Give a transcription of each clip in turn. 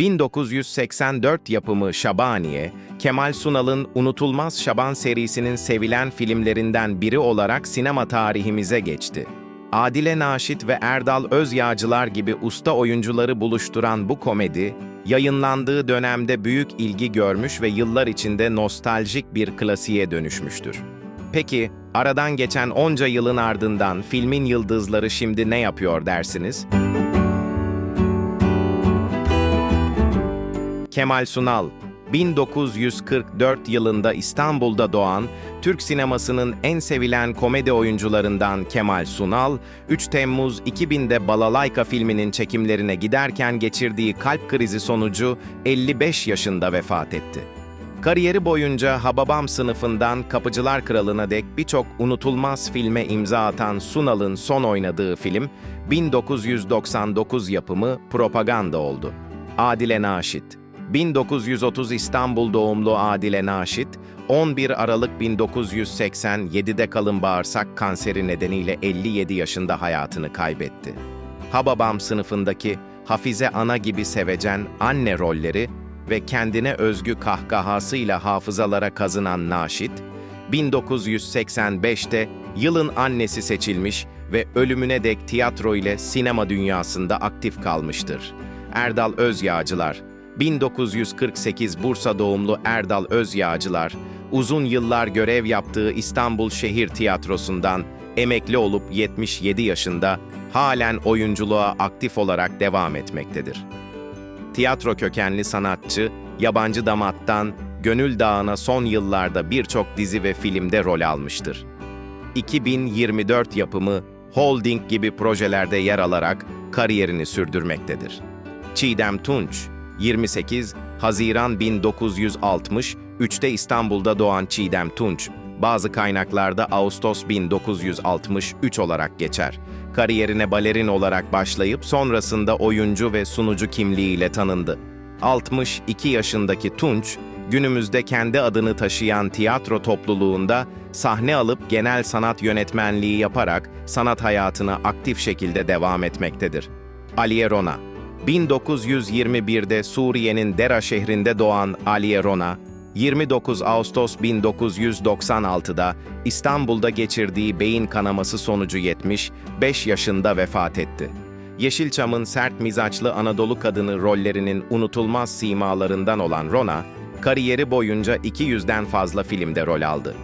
1984 yapımı Şabaniye, Kemal Sunal'ın unutulmaz Şaban serisinin sevilen filmlerinden biri olarak sinema tarihimize geçti. Adile Naşit ve Erdal Özyağcılar gibi usta oyuncuları buluşturan bu komedi, yayınlandığı dönemde büyük ilgi görmüş ve yıllar içinde nostaljik bir klasiğe dönüşmüştür. Peki, aradan geçen onca yılın ardından filmin yıldızları şimdi ne yapıyor dersiniz? Kemal Sunal, 1944 yılında İstanbul'da doğan, Türk sinemasının en sevilen komedi oyuncularından Kemal Sunal, 3 Temmuz 2000'de Balalayka filminin çekimlerine giderken geçirdiği kalp krizi sonucu 55 yaşında vefat etti. Kariyeri boyunca Hababam sınıfından Kapıcılar Kralı'na dek birçok unutulmaz filme imza atan Sunal'ın son oynadığı film, 1999 yapımı Propaganda oldu. Adile Naşit 1930 İstanbul doğumlu Adile Naşit, 11 Aralık 1987'de kalın bağırsak kanseri nedeniyle 57 yaşında hayatını kaybetti. Hababam sınıfındaki Hafize ana gibi sevecen anne rolleri ve kendine özgü kahkahasıyla hafızalara kazınan Naşit, 1985'te yılın annesi seçilmiş ve ölümüne dek tiyatro ile sinema dünyasında aktif kalmıştır. Erdal Özyağcılar 1948 Bursa doğumlu Erdal Özyağcılar, uzun yıllar görev yaptığı İstanbul Şehir Tiyatrosu'ndan emekli olup 77 yaşında halen oyunculuğa aktif olarak devam etmektedir. Tiyatro kökenli sanatçı, yabancı damattan Gönül Dağı'na son yıllarda birçok dizi ve filmde rol almıştır. 2024 yapımı Holding gibi projelerde yer alarak kariyerini sürdürmektedir. Çiğdem Tunç, 28 Haziran 1960, 3'te İstanbul'da doğan Çiğdem Tunç, bazı kaynaklarda Ağustos 1963 olarak geçer. Kariyerine balerin olarak başlayıp sonrasında oyuncu ve sunucu kimliğiyle tanındı. 62 yaşındaki Tunç, günümüzde kendi adını taşıyan tiyatro topluluğunda sahne alıp genel sanat yönetmenliği yaparak sanat hayatına aktif şekilde devam etmektedir. Aliye Rona 1921'de Suriye'nin Dera şehrinde doğan Aliye Rona, 29 Ağustos 1996'da İstanbul'da geçirdiği beyin kanaması sonucu 75 yaşında vefat etti. Yeşilçam'ın sert mizaçlı Anadolu kadını rollerinin unutulmaz simalarından olan Rona, kariyeri boyunca 200'den fazla filmde rol aldı.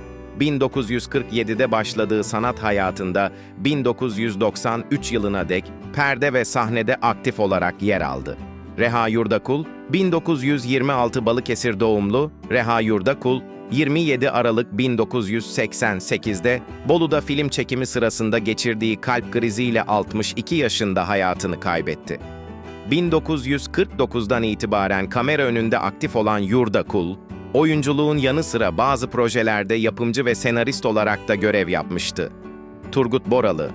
1947'de başladığı sanat hayatında 1993 yılına dek perde ve sahnede aktif olarak yer aldı. Reha Yurdakul, 1926 Balıkesir doğumlu Reha Yurdakul, 27 Aralık 1988'de Bolu'da film çekimi sırasında geçirdiği kalp kriziyle 62 yaşında hayatını kaybetti. 1949'dan itibaren kamera önünde aktif olan Yurdakul, oyunculuğun yanı sıra bazı projelerde yapımcı ve senarist olarak da görev yapmıştı. Turgut Boralı,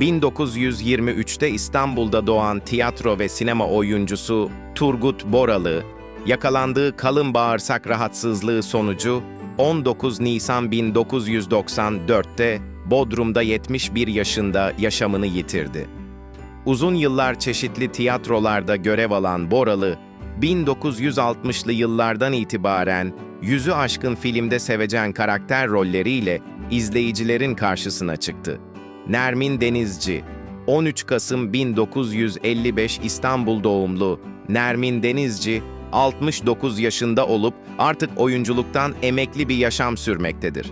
1923'te İstanbul'da doğan tiyatro ve sinema oyuncusu Turgut Boralı, yakalandığı kalın bağırsak rahatsızlığı sonucu 19 Nisan 1994'te Bodrum'da 71 yaşında yaşamını yitirdi. Uzun yıllar çeşitli tiyatrolarda görev alan Boralı, 1960'lı yıllardan itibaren yüzü aşkın filmde sevecen karakter rolleriyle izleyicilerin karşısına çıktı. Nermin Denizci 13 Kasım 1955 İstanbul doğumlu Nermin Denizci 69 yaşında olup artık oyunculuktan emekli bir yaşam sürmektedir.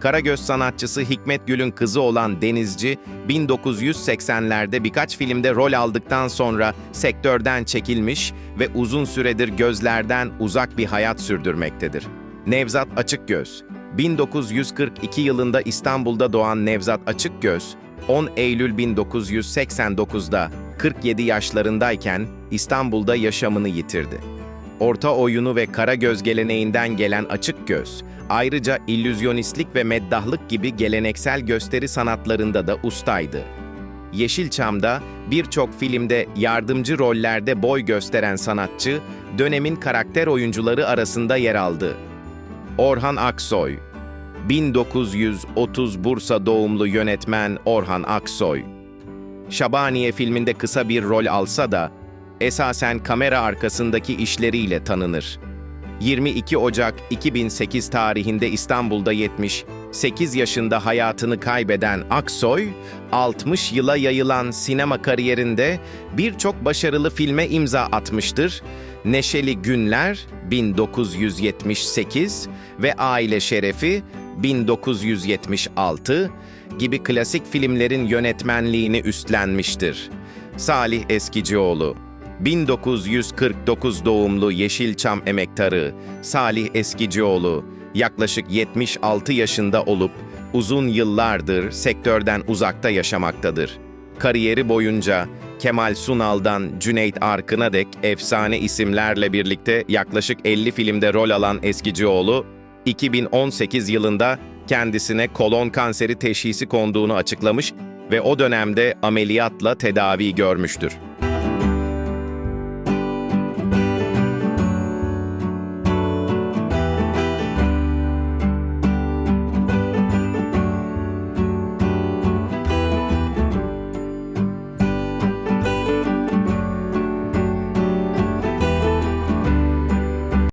Karagöz sanatçısı Hikmet Gül'ün kızı olan Denizci, 1980'lerde birkaç filmde rol aldıktan sonra sektörden çekilmiş ve uzun süredir gözlerden uzak bir hayat sürdürmektedir. Nevzat Açıkgöz, 1942 yılında İstanbul'da doğan Nevzat Açıkgöz, 10 Eylül 1989'da 47 yaşlarındayken İstanbul'da yaşamını yitirdi. Orta oyunu ve kara göz geleneğinden gelen açık göz, ayrıca illüzyonistlik ve meddahlık gibi geleneksel gösteri sanatlarında da ustaydı. Yeşilçam'da birçok filmde yardımcı rollerde boy gösteren sanatçı, dönemin karakter oyuncuları arasında yer aldı. Orhan Aksoy 1930 Bursa doğumlu yönetmen Orhan Aksoy. Şabaniye filminde kısa bir rol alsa da esasen kamera arkasındaki işleriyle tanınır. 22 Ocak 2008 tarihinde İstanbul'da 78 yaşında hayatını kaybeden Aksoy, 60 yıla yayılan sinema kariyerinde birçok başarılı filme imza atmıştır. Neşeli Günler 1978 ve Aile Şerefi 1976 gibi klasik filmlerin yönetmenliğini üstlenmiştir. Salih Eskicioğlu 1949 doğumlu Yeşilçam emektarı Salih Eskicioğlu yaklaşık 76 yaşında olup uzun yıllardır sektörden uzakta yaşamaktadır. Kariyeri boyunca Kemal Sunal'dan Cüneyt Arkın'a dek efsane isimlerle birlikte yaklaşık 50 filmde rol alan Eskicioğlu, 2018 yılında kendisine kolon kanseri teşhisi konduğunu açıklamış ve o dönemde ameliyatla tedavi görmüştür.